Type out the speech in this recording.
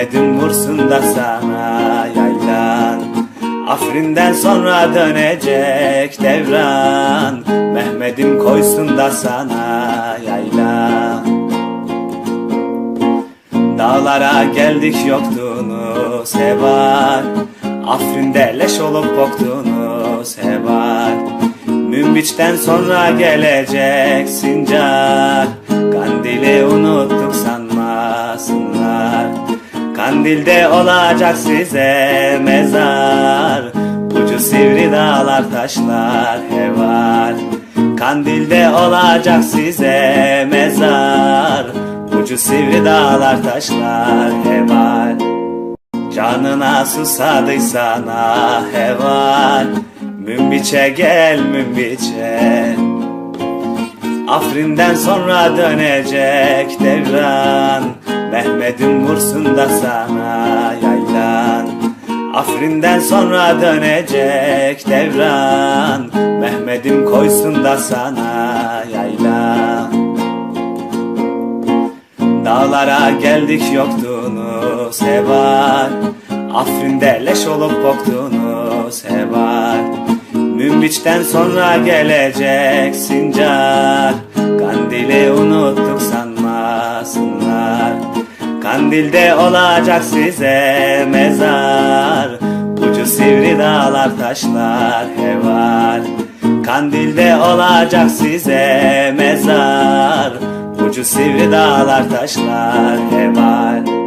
Mehmet'im vursun da sana yaylan. Afrin'den sonra dönecek devran. Mehmet'im koysun da sana yaylan. Dağlara geldik yoktunuz heval Afrin'de leş olup koktunuz heval Münbiç'ten sonra gelecek sincar. Kandili sanmasınlar Kandilde olacak size mezar. Ucu sivri dağlar taşlar heval. Kandilde olacak size mezar. Ucu sivri dağlar taşlar heval. Canına susadıysan ah heval. Münbiçe gel münbiçe Afrin'den sonra dönecek devran. Mehmet'im vursun da sana yaylan Afrin'den sonra dönecek devran. Mehmet'im koysun da sana yaylan Dağlara geldik yoktunuz heval Afrin'de leş olup koktunuz heval Münbiç'ten sonra gelecek sincar Kandilde olacak size mezar. Ucu sivri dağlar taşlar heval. Kandilde olacak size mezar. Ucu sivri dağlar taşlar heval